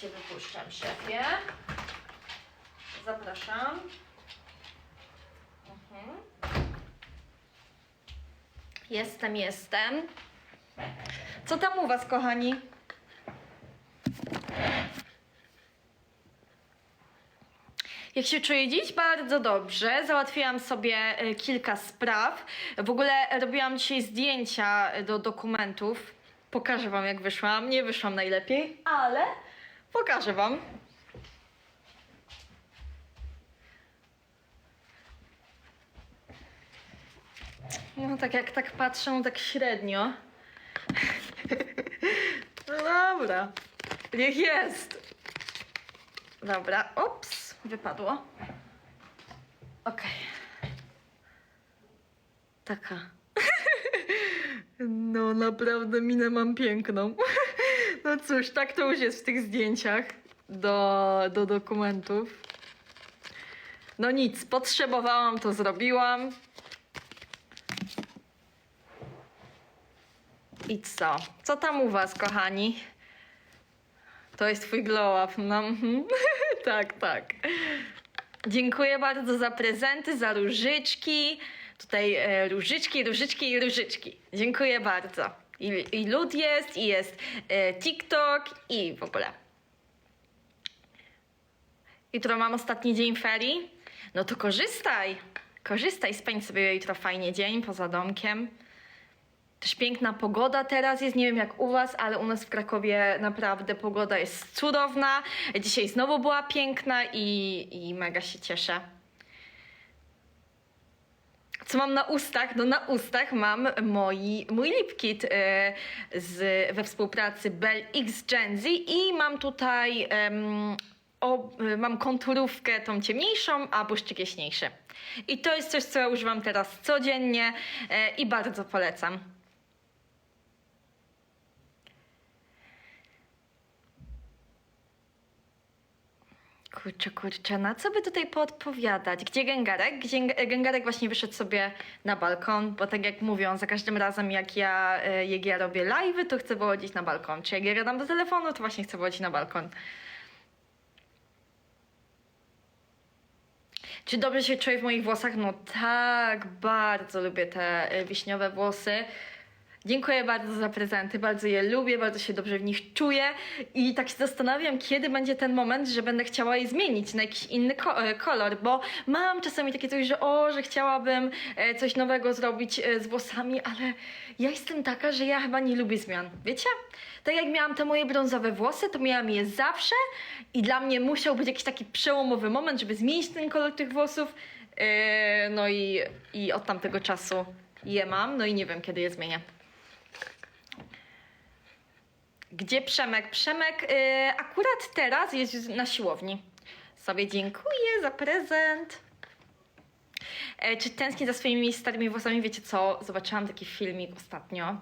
Cię wypuszczam, szefie. Zapraszam. Mhm. Jestem, jestem. Co tam u Was, kochani? Jak się czuję dziś? Bardzo dobrze. Załatwiłam sobie e, kilka spraw. W ogóle robiłam dzisiaj zdjęcia do dokumentów. Pokażę Wam, jak wyszłam. Nie wyszłam najlepiej, ale pokażę Wam. No tak jak tak patrzę, tak średnio. No dobra. Niech jest. Dobra, ups, wypadło. Okej. Taka. No naprawdę minę mam piękną. No cóż, tak to już jest w tych zdjęciach do, do dokumentów. No nic, potrzebowałam, to zrobiłam. I co? Co tam u was, kochani? To jest twój glow up. No, mhm. tak, tak. Dziękuję bardzo za prezenty, za różyczki. Tutaj e, różyczki, różyczki i różyczki. Dziękuję bardzo. I, i lud jest, i jest e, TikTok, i w ogóle. Jutro mam ostatni dzień ferii. No to korzystaj. Korzystaj, spędź sobie jutro fajnie dzień poza domkiem. Też piękna pogoda teraz jest, nie wiem jak u Was, ale u nas w Krakowie naprawdę pogoda jest cudowna. Dzisiaj znowu była piękna i, i mega się cieszę. Co mam na ustach? No na ustach mam moi, mój lip kit y, z, we współpracy Bell X Gen Z i mam tutaj em, o, y, mam konturówkę tą ciemniejszą, a błyszczyk jaśniejszy. I to jest coś, co ja używam teraz codziennie e, i bardzo polecam. Kurczę, kurczę, na co by tutaj poodpowiadać? Gdzie Gęgarek? Gdzie Gęgarek właśnie wyszedł sobie na balkon, bo tak jak mówią, za każdym razem jak ja, e, jak ja robię live'y, to chcę wychodzić na balkon. Czy jak ja gadam do telefonu, to właśnie chcę wychodzić na balkon. Czy dobrze się czuję w moich włosach? No tak, bardzo lubię te e, wiśniowe włosy. Dziękuję bardzo za prezenty, bardzo je lubię, bardzo się dobrze w nich czuję i tak się zastanawiam, kiedy będzie ten moment, że będę chciała je zmienić na jakiś inny ko- e, kolor, bo mam czasami takie coś, że o, że chciałabym e, coś nowego zrobić e, z włosami, ale ja jestem taka, że ja chyba nie lubię zmian, wiecie? Tak jak miałam te moje brązowe włosy, to miałam je zawsze i dla mnie musiał być jakiś taki przełomowy moment, żeby zmienić ten kolor tych włosów, no i, i od tamtego czasu je mam, no i nie wiem, kiedy je zmienię. Gdzie Przemek? Przemek y, akurat teraz jest na siłowni. Sobie dziękuję za prezent. E, czy tęsknię za swoimi starymi włosami? Wiecie co? Zobaczyłam taki filmik ostatnio,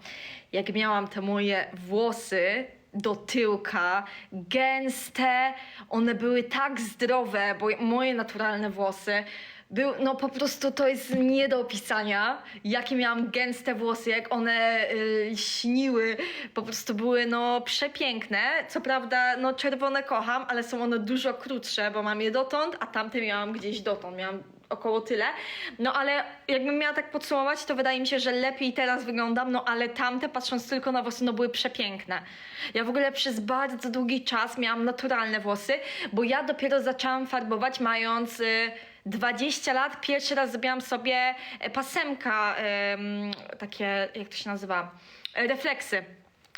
jak miałam te moje włosy do tyłka, gęste, one były tak zdrowe, bo moje naturalne włosy był, no po prostu to jest nie do opisania, jakie miałam gęste włosy, jak one y, śniły, po prostu były no przepiękne. Co prawda, no czerwone kocham, ale są one dużo krótsze, bo mam je dotąd, a tamte miałam gdzieś dotąd, miałam około tyle. No ale jakbym miała tak podsumować, to wydaje mi się, że lepiej teraz wyglądam, no ale tamte, patrząc tylko na włosy, no były przepiękne. Ja w ogóle przez bardzo długi czas miałam naturalne włosy, bo ja dopiero zaczęłam farbować mając... Y, 20 lat pierwszy raz zrobiłam sobie e, pasemka, em, takie, jak to się nazywa, E, refleksy.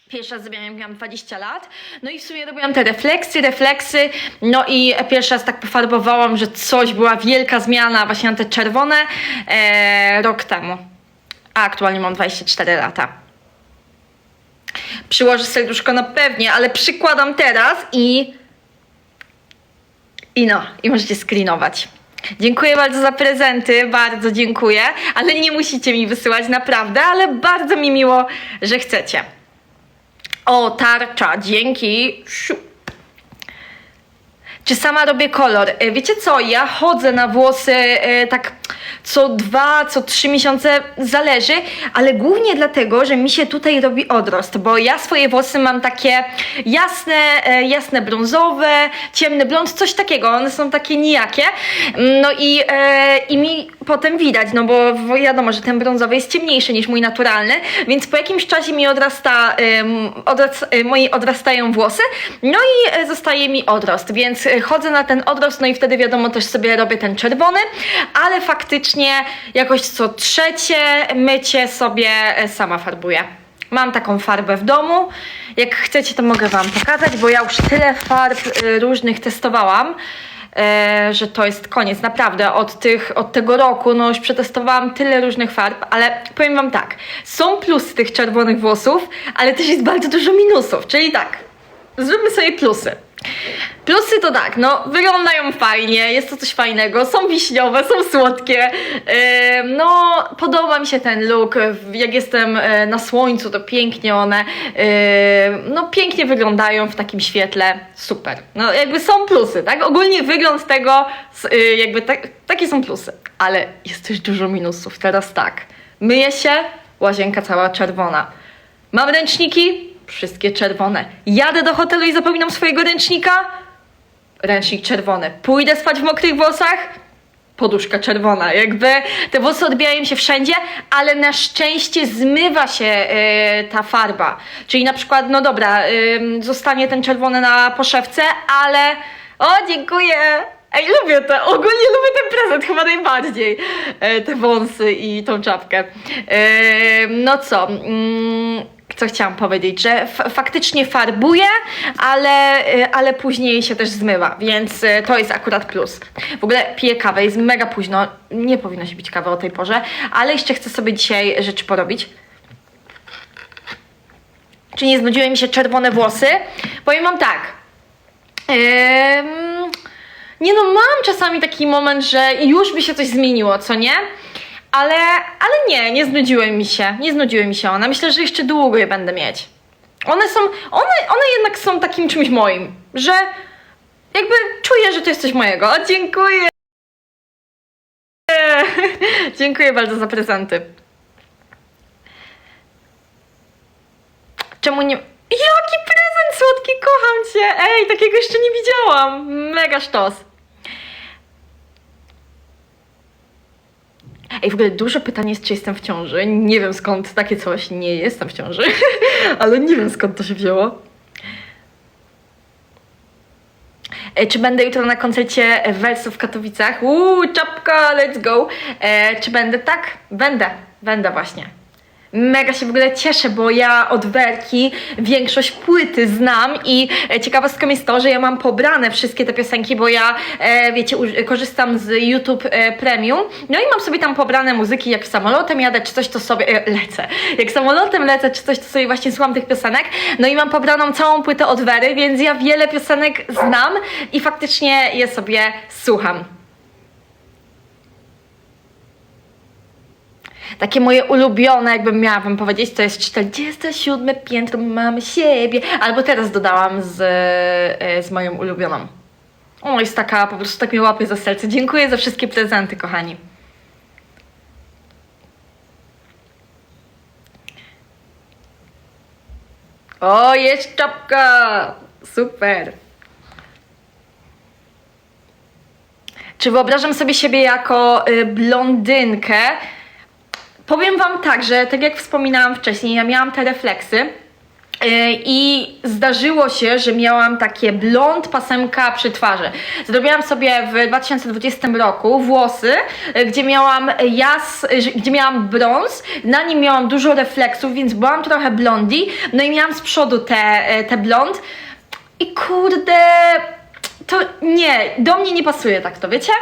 Pierwszy raz zrobiłam, miałam 20 lat. No i w sumie robiłam te refleksy, refleksy. No i pierwszy raz tak pofarbowałam, że coś była wielka zmiana właśnie na te czerwone e, rok temu. A aktualnie mam 24 lata. Przyłożę serduszko na pewnie, ale przykładam teraz i i no, i możecie screenować. Dziękuję bardzo za prezenty, bardzo dziękuję, ale nie musicie mi wysyłać naprawdę, ale bardzo mi miło, że chcecie. O, tarcza, dzięki. Siu. Czy sama robię kolor? E, Wiecie co, ja chodzę na włosy e, tak co dwa, co trzy miesiące, zależy, ale głównie dlatego, że mi się tutaj robi odrost, bo ja swoje włosy mam takie jasne, e, jasne brązowe, ciemny blond, coś takiego, one są takie nijakie, no i, i mi potem widać, no bo wiadomo, że ten brązowy jest ciemniejszy niż mój naturalny, więc po jakimś czasie mi odrasta, em, odras, e, moi odrastają włosy, no i e, zostaje mi odrost, więc e, chodzę na ten odrost, no i wtedy wiadomo też sobie robię ten czerwony, ale faktycznie jakoś co trzecie mycie sobie e, sama farbuję. Mam taką farbę w domu. Jak chcecie, to mogę Wam pokazać, bo ja już tyle farb y, różnych testowałam, że to jest koniec. Naprawdę, od, tych, od tego roku no już przetestowałam tyle różnych farb, ale powiem Wam tak, są plusy tych czerwonych włosów, ale też jest bardzo dużo minusów, czyli tak, zróbmy sobie plusy. Plusy to tak, no wyglądają fajnie, jest to coś fajnego, są wiśniowe, są słodkie. Yy, no, podoba mi się ten look. Jak jestem e, na słońcu, to pięknie one, yy, no pięknie wyglądają w takim świetle. Super. No, jakby są plusy, tak? Ogólnie wygląd tego, yy, jakby tak, takie są plusy. Ale jest też dużo minusów. Teraz tak, myję się, łazienka cała czerwona. Mam ręczniki? Wszystkie czerwone. Jadę do hotelu i zapominam swojego ręcznika? Ręcznik czerwony. Pójdę spać w mokrych włosach? Poduszka czerwona. Jakby te włosy odbijają się wszędzie, ale na szczęście zmywa się e, ta farba. Czyli na przykład, no dobra, ym, zostanie ten czerwony na poszewce, ale. O, dziękuję! Ej, lubię to, ogólnie lubię ten prezent chyba najbardziej. E, te wąsy i tą czapkę. E, no co, mm, co chciałam powiedzieć, że faktycznie farbuje, ale, y, ale później się też zmywa, więc y, to jest akurat plus. W ogóle piję kawę, jest mega późno, nie powinno się pić kawy o tej porze, ale jeszcze chcę sobie dzisiaj rzeczy porobić. Czy nie znudziły mi się czerwone włosy? Powiem wam tak. Ym, nie no, mam czasami taki moment, że już by się coś zmieniło, co nie? Ale, ale nie, nie znudziły mi się. Nie znudziły mi się one. Myślę, że jeszcze długo je będę mieć. One są, one, one jednak są takim czymś moim, że jakby czuję, że to jest coś mojego. O, dziękuję! dziękuję bardzo za prezenty. Czemu nie... Jaki prezent słodki, kocham cię! Ej, takiego jeszcze nie widziałam! Mega sztos. Ej, w ogóle dużo pytań jest, czy jestem w ciąży. Nie wiem skąd takie coś. Nie jestem w ciąży, ale nie wiem skąd to się wzięło. E, Czy będę jutro na koncercie Verso w Katowicach? Uuu, czapka, let's go. E, czy będę? Tak, będę. Będę właśnie. Mega się w ogóle cieszę, bo ja od Werki większość płyty znam i e, ciekawostką jest to, że ja mam pobrane wszystkie te piosenki, bo ja, e, wiecie, korzystam z YouTube e, Premium, no i mam sobie tam pobrane muzyki, jak samolotem jadę czy coś, to sobie e, lecę. Jak samolotem lecę czy coś, to sobie właśnie słucham tych piosenek, no i mam pobraną całą płytę od Wery, więc ja wiele piosenek znam i faktycznie je sobie słucham. Takie moje ulubione, jakbym miała wam powiedzieć, to jest 47 piętro mamy siebie. Albo teraz dodałam z, e, z moją ulubioną. O, jest taka, po prostu tak mnie łapie za serce. Dziękuję za wszystkie prezenty, kochani. O, jest czapka! Super! Czy wyobrażam sobie siebie jako y, blondynkę? Powiem Wam tak, że tak jak wspominałam wcześniej, ja miałam te refleksy. yy, I zdarzyło się, że miałam takie blond pasemka przy twarzy. Zrobiłam sobie w 2020 roku włosy, yy, gdzie miałam jas, yy, gdzie miałam brąz, na nim miałam dużo refleksów, więc byłam trochę blondi, no i miałam z przodu te, te blond. I kurde, to nie, do mnie nie pasuje tak to, wiecie?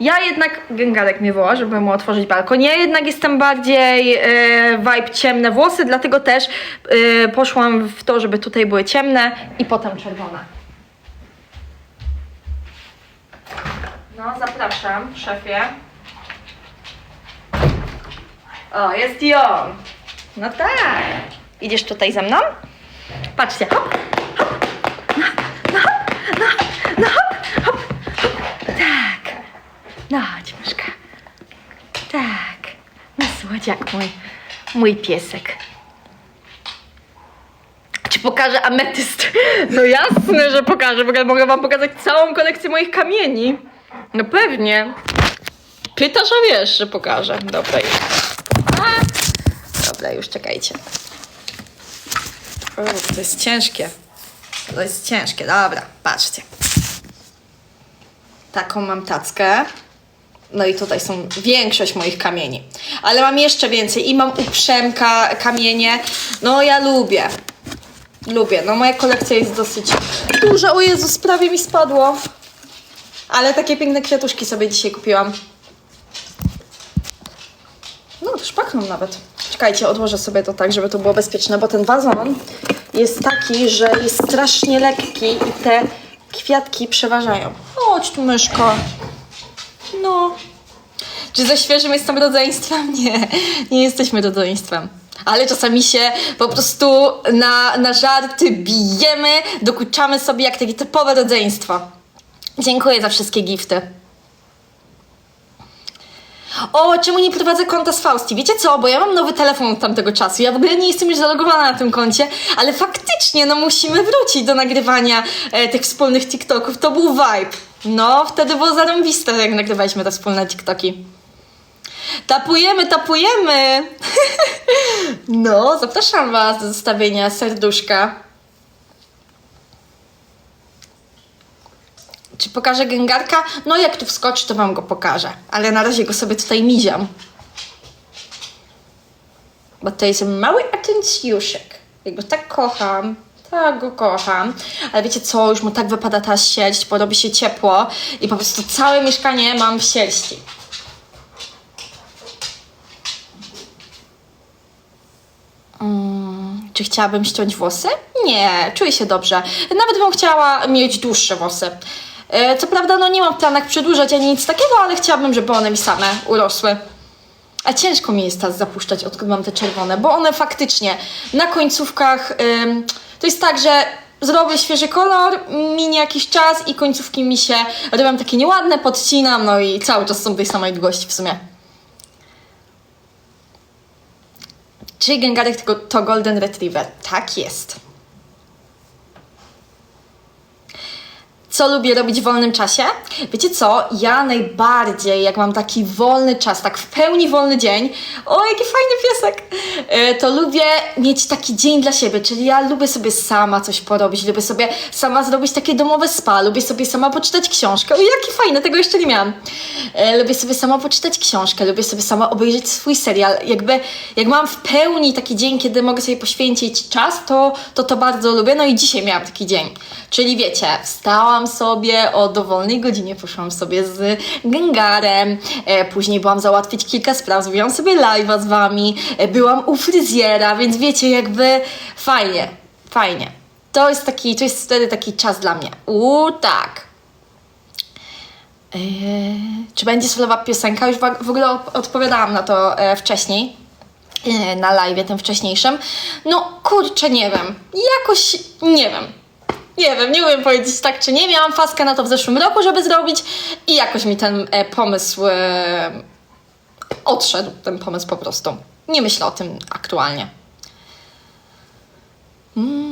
Ja jednak, gęgarek mnie woła, żeby mu otworzyć balkon, ja jednak jestem bardziej e, vibe ciemne włosy, dlatego też e, poszłam w to, żeby tutaj były ciemne i potem czerwone. No, zapraszam, szefie. O, jest on. No tak. Idziesz tutaj ze mną? Patrzcie, hop, hop, no hop, hop. Tak. No chodź, myszka. Tak. No słodziak mój. Mój piesek. Czy pokażę ametyst? No jasne, że pokażę. W ogóle mogę wam pokazać całą kolekcję moich kamieni. No pewnie. Pytasz, a wiesz, że pokażę. Dobra już. Dobra, już czekajcie. O, to jest ciężkie. To jest ciężkie, dobra, patrzcie. Taką mam tackę. No i tutaj są większość moich kamieni. Ale mam jeszcze więcej i mam u Przemka kamienie. No ja lubię. Lubię. No moja kolekcja jest dosyć duża. O Jezus, prawie mi spadło. Ale takie piękne kwiatuszki sobie dzisiaj kupiłam. No, też pachną nawet. Czekajcie, odłożę sobie to tak, żeby to było bezpieczne, bo ten wazon jest taki, że jest strasznie lekki i te kwiatki przeważają. Chodź tu, myszko. No. Czy ze świeżym jestem rodzeństwem? Nie, nie jesteśmy rodzeństwem. Ale czasami się po prostu na, na żarty bijemy, dokuczamy sobie jak takie typowe rodzeństwo. Dziękuję za wszystkie gifty. O, czemu nie prowadzę konta z Fausti? Wiecie co? Bo ja mam nowy telefon od tamtego czasu. Ja w ogóle nie jestem już zalogowana na tym koncie, ale faktycznie, no musimy wrócić do nagrywania e, tych wspólnych TikToków. To był vibe. No, wtedy było zarąbiste, jak nagrywaliśmy te wspólne TikToki. Tapujemy, tapujemy! no, zapraszam Was do zostawienia serduszka. Czy pokażę gęgarka? No jak tu wskoczy, to wam go pokażę. Ale na razie go sobie tutaj miziam. Bo to jest mały atencjuszek. Ja go tak kocham. Tak go kocham. Ale wiecie co, już mu tak wypada ta sierść, bo robi się ciepło i po prostu całe mieszkanie mam w sierści. Mm, czy chciałabym ściąć włosy? Nie, czuję się dobrze. Nawet bym chciała mieć dłuższe włosy. E, Co prawda, no nie mam w planach przedłużać ani nic takiego, ale chciałabym, żeby one mi same urosły. A ciężko mi jest teraz zapuszczać, odkąd mam te czerwone, bo one faktycznie na końcówkach ym, to jest tak, że zrobię świeży kolor, minie jakiś czas i końcówki mi się robią takie nieładne, podcinam, no i cały czas są tej samej długości w sumie. Czy gęgarek tylko to Golden Retriever? Tak jest. Co lubię robić w wolnym czasie? Wiecie co? Ja najbardziej, jak mam taki wolny czas, tak w pełni wolny dzień, o jaki fajny piesek, e, to lubię mieć taki dzień dla siebie, czyli ja lubię sobie sama coś porobić, lubię sobie sama zrobić takie domowe spa, lubię sobie sama poczytać książkę. O, jaki fajny, tego jeszcze nie miałam. E, Lubię sobie sama poczytać książkę, lubię sobie sama obejrzeć swój serial. Jakby, jak mam w pełni taki dzień, kiedy mogę sobie poświęcić czas, to to, to bardzo lubię. No i dzisiaj miałam taki dzień. Czyli wiecie, wstałam sobie o dowolnej godzinie, poszłam sobie z Gengarem, e, później byłam załatwić kilka spraw, zrobiłam sobie live'a z wami, e, byłam u fryzjera, więc wiecie, jakby fajnie, fajnie. To jest taki, to jest wtedy taki czas dla mnie. U tak. Eee, czy będzie solowa piosenka? Już w ogóle odpowiadałam na to e, wcześniej, e, na live tym wcześniejszym. No kurczę, nie wiem. Jakoś nie wiem. Nie wiem, nie umiem powiedzieć tak czy nie. Miałam faskę na to w zeszłym roku, żeby zrobić i jakoś mi ten e, pomysł e, odszedł, ten pomysł po prostu. Nie myślę o tym aktualnie. Mm,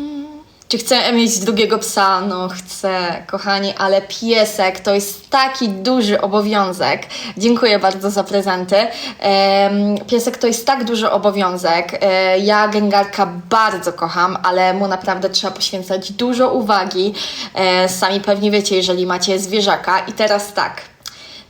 Czy chcę mieć drugiego psa? No chcę, kochani, ale piesek to jest taki duży obowiązek. Dziękuję bardzo za prezenty. Piesek to jest tak duży obowiązek. E, ja gęgarka bardzo kocham, ale mu naprawdę trzeba poświęcać dużo uwagi. E, sami pewnie wiecie, jeżeli macie zwierzaka. I teraz tak.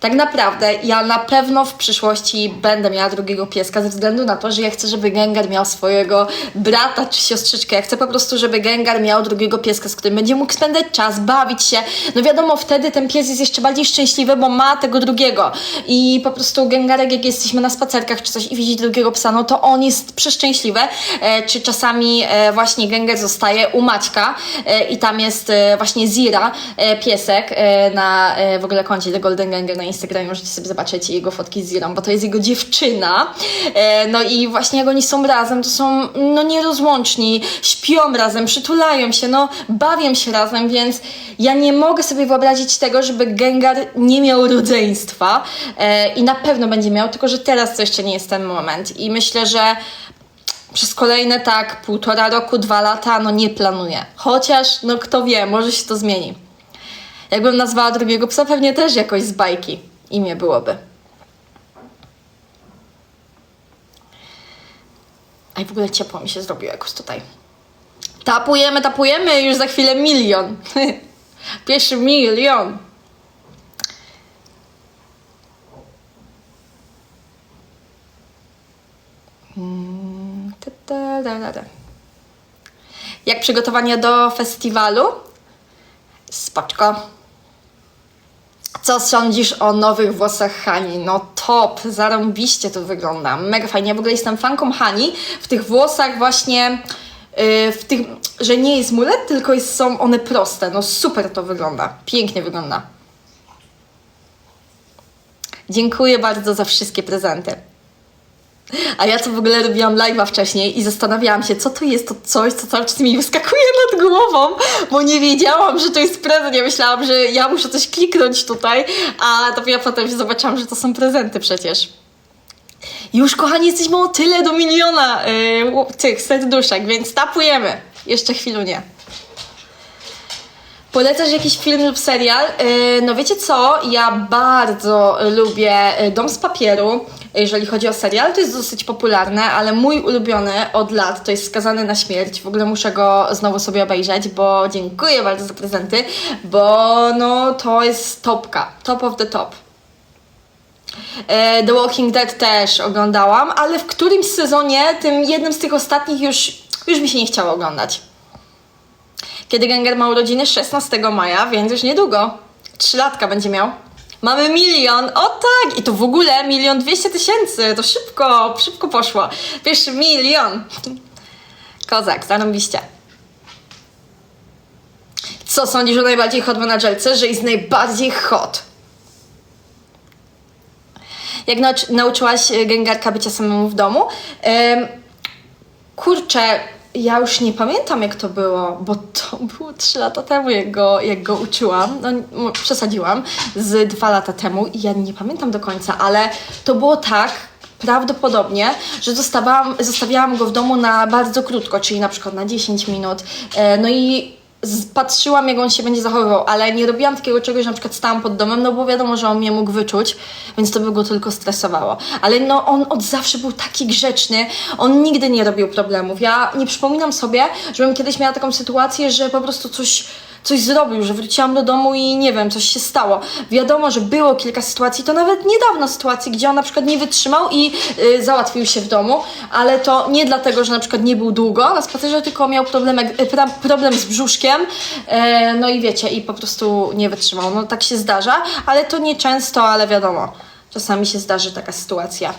Tak naprawdę ja na pewno w przyszłości będę miała drugiego pieska ze względu na to, że ja chcę, żeby Gengar miał swojego brata czy siostrzyczkę. Ja chcę po prostu, żeby Gengar miał drugiego pieska, z którym będzie mógł spędzać czas, bawić się. No wiadomo, wtedy ten pies jest jeszcze bardziej szczęśliwy, bo ma tego drugiego. I po prostu Gengarek, jak jesteśmy na spacerkach czy coś i widzi drugiego psa, no to on jest przeszczęśliwy. E, czy czasami e, właśnie Gengar zostaje u Maćka e, i tam jest e, właśnie Zira, e, piesek e, na w ogóle koncie The Golden Ganger na Instagramie, możecie sobie zobaczyć jego fotki z Zirą, bo to jest jego dziewczyna. E, no i właśnie jak oni są razem, to są no nierozłączni, śpią razem, przytulają się, no bawią się razem, więc ja nie mogę sobie wyobrazić tego, żeby Gengar nie miał rodzeństwa e, i na pewno będzie miał, tylko że teraz to jeszcze nie jest ten moment i myślę, że przez kolejne tak półtora roku, dwa lata, no nie planuję. Chociaż, no kto wie, może się to zmieni. Jakbym nazwała drugiego psa, pewnie też jakoś z bajki imię byłoby. A i w ogóle ciepło mi się zrobiło jakoś tutaj. Tapujemy, tapujemy, już za chwilę milion. Pierwszy milion. Mm. Jak przygotowania do festiwalu? Spoczko. Co sądzisz o nowych włosach Hani? No top, zarąbiście to wygląda. Mega fajnie. Ja w ogóle jestem fanką Hani w tych włosach właśnie, yy, w tych, że nie jest mulet, tylko jest, są one proste. No super to wygląda. Pięknie wygląda. Dziękuję bardzo za wszystkie prezenty. A ja co w ogóle robiłam live'a wcześniej i zastanawiałam się, co to jest to coś, co cały czas mi wyskakuje nad głową, bo nie wiedziałam, że to jest prezent. Ja myślałam, że ja muszę coś kliknąć tutaj, a dopiero potem zobaczyłam, że to są prezenty przecież. Już, kochani, jesteśmy o tyle do miliona yy, tych serduszek, więc tapujemy. Jeszcze chwilunie. Polecasz jakiś film lub serial? Yy, No wiecie co, ja bardzo lubię y, Dom z papieru. Jeżeli chodzi o serial, to jest dosyć popularne, ale mój ulubiony od lat to jest Skazany na śmierć. W ogóle muszę go znowu sobie obejrzeć, bo dziękuję bardzo za prezenty, bo no to jest topka, top of the top. E, The Walking Dead też oglądałam, ale w którymś sezonie, tym jednym z tych ostatnich już, już mi się nie chciało oglądać. Kiedy Genger ma urodziny 16 maja, więc już niedługo. Trzy latka będzie miał. Mamy milion, o tak! I to w ogóle milion dwieście tysięcy, to szybko, szybko poszło. Pierwszy milion. Kozak, zarąbiście. Co sądzisz o najbardziej hot menadżerce, że jest najbardziej hot? Jak nauczy- nauczyłaś e, Gengarka bycia samemu w domu? Kurczę, ja już nie pamiętam jak to było, bo to było 3 lata temu, jak go, jak go uczyłam. No, przesadziłam z dwa lata temu i ja nie pamiętam do końca, ale to było tak. Prawdopodobnie, że zostawałam, zostawiałam go w domu na bardzo krótko, czyli na przykład na 10 minut. E, no i patrzyłam, jak on się będzie zachowywał, ale nie robiłam takiego czegoś, że na przykład stałam pod domem, no bo wiadomo, że on mnie mógł wyczuć, więc to by go tylko stresowało. Ale no, on od zawsze był taki grzeczny, on nigdy nie robił problemów. Ja nie przypominam sobie, żebym kiedyś miała taką sytuację, że po prostu coś coś zrobił, że wróciłam do domu i nie wiem, coś się stało. Wiadomo, że było kilka sytuacji, to nawet niedawno sytuacji, gdzie on na przykład nie wytrzymał i y, załatwił się w domu, ale to nie dlatego, że na przykład nie był długo na spacerze, tylko miał problemek, y, pra, problem z brzuszkiem, e, no i wiecie, i po prostu nie wytrzymał. No tak się zdarza, ale to nie często, ale wiadomo, czasami się zdarzy taka sytuacja.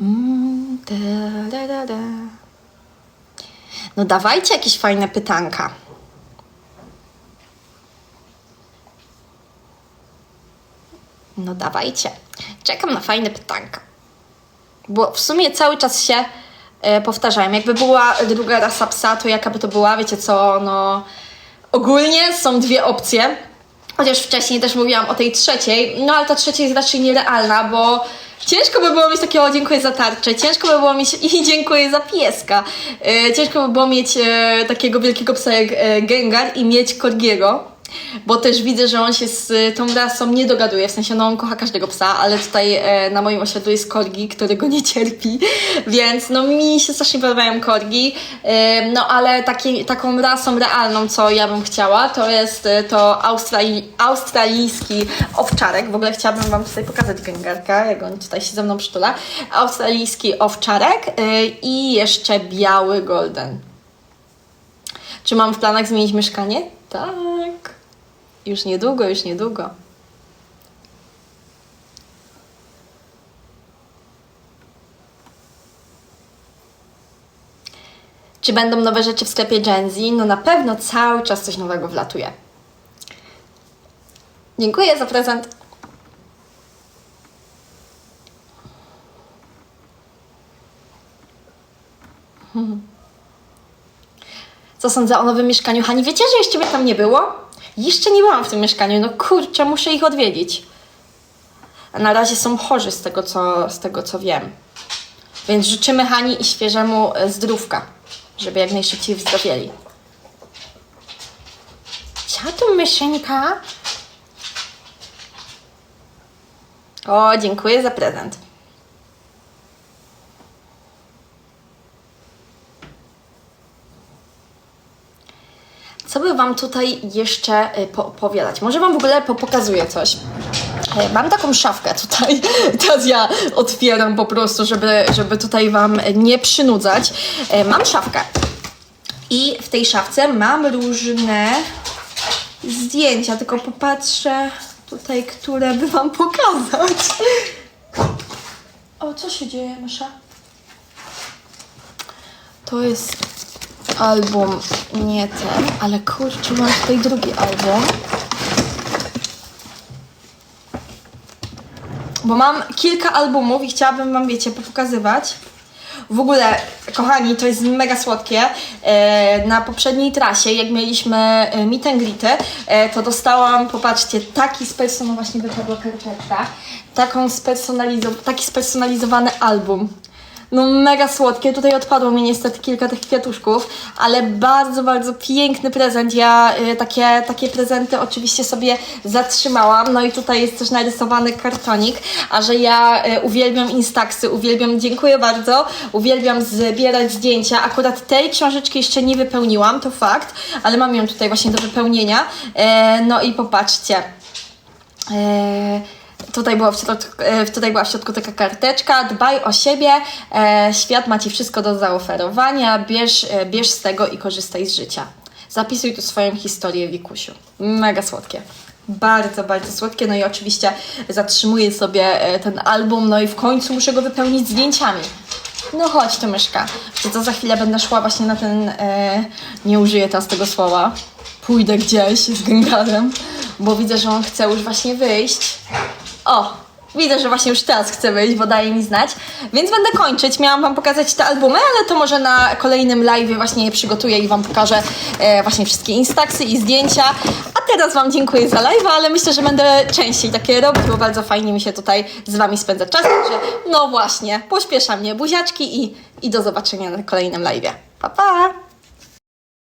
Mm, da, da, da, da. No dawajcie jakieś fajne pytanka. No dawajcie. Czekam na fajne pytanka. Bo w sumie cały czas się e, powtarzałem. Jakby była druga rasa psa, to jaka by to była? Wiecie co? No ogólnie są dwie opcje. Chociaż wcześniej też mówiłam o tej trzeciej, no ale ta trzecia jest raczej nierealna, bo ciężko by było mieć takiego dziękuję za tarczę, ciężko by było mieć i dziękuję za pieska. E, ciężko by było mieć e, takiego wielkiego psa jak e, Gengar i mieć Corgiego. Bo też widzę, że on się z tą rasą nie dogaduje, w sensie no on kocha każdego psa, ale tutaj e, na moim osiedlu jest korgi, który go nie cierpi, więc no mi się strasznie podobają korgi, e, no ale taki, taką rasą realną, co ja bym chciała, to jest e, to australi, australijski owczarek, w ogóle chciałabym Wam tutaj pokazać gęgarka, jak on tutaj się ze mną przytula, australijski owczarek e, i jeszcze biały golden. Czy mam w planach zmienić mieszkanie? Tak. Już niedługo, już niedługo. Czy będą nowe rzeczy w sklepie Gen Z? No na pewno cały czas coś nowego wlatuje. Dziękuję za prezent. Co sądzę o nowym mieszkaniu Hani? Wiecie, że jeszcze mnie tam nie było? Jeszcze nie byłam w tym mieszkaniu. No kurczę, muszę ich odwiedzić. A na razie są chorzy z tego, co, z tego, co wiem. Więc życzymy Hani i świeżemu e, zdrówka, żeby jak najszybciej wyzdrowieli. Co tu myszynka? O, dziękuję za prezent. Co by Wam tutaj jeszcze y, poopowiadać? Może Wam w ogóle po- pokazuję coś. E, Mam taką szafkę tutaj. Teraz ja otwieram po prostu, żeby, żeby tutaj Wam nie przynudzać. E, Mam szafkę. I w tej szafce mam różne zdjęcia, tylko popatrzę tutaj, które by Wam pokazać. O, co się dzieje, Mysza? To jest album, nie ten, ale kurczę, mam tutaj drugi album. Bo mam kilka albumów i chciałabym Wam, wiecie, pokazywać. W ogóle, kochani, to jest mega słodkie. E, na poprzedniej trasie, jak mieliśmy e, meet and greety, e, to dostałam, popatrzcie, taki spersonalizowany, właśnie wypadła karteczka, taką taki spersonalizowany album. No mega słodkie, tutaj odpadło mi niestety kilka tych kwiatuszków, ale bardzo, bardzo piękny prezent. Ja y, takie, takie prezenty oczywiście sobie zatrzymałam. No i tutaj jest też narysowany kartonik, a że ja y, uwielbiam Instaxy, uwielbiam, dziękuję bardzo, uwielbiam zbierać zdjęcia. Akurat tej książeczki jeszcze nie wypełniłam, to fakt, ale mam ją tutaj właśnie do wypełnienia. E, no i popatrzcie. E, Tutaj, było w środku, e, tutaj była w środku taka karteczka, dbaj o siebie, e, świat ma Ci wszystko do zaoferowania, bierz, e, bierz z tego i korzystaj z życia. Zapisuj tu swoją historię, Wikusiu. Mega słodkie. Bardzo, bardzo słodkie. No i oczywiście zatrzymuję sobie ten album, no i w końcu muszę go wypełnić zdjęciami. No chodź tu, myszka. Że to za chwilę będę szła właśnie na ten, e, nie użyję teraz tego słowa, pójdę gdzieś z gęgarem, bo widzę, że on chce już właśnie wyjść. O, widzę, że właśnie już teraz chce wyjść, bo daje mi znać. Więc będę kończyć. Miałam Wam pokazać te albumy, ale to może na kolejnym live właśnie je przygotuję i Wam pokażę e, właśnie wszystkie instaksy i zdjęcia. A teraz Wam dziękuję za live, ale myślę, że będę częściej takie robić, bo bardzo fajnie mi się tutaj z Wami spędza czas. Także no właśnie, pośpiesza mnie buziaczki i, i do zobaczenia na kolejnym live. Pa, pa!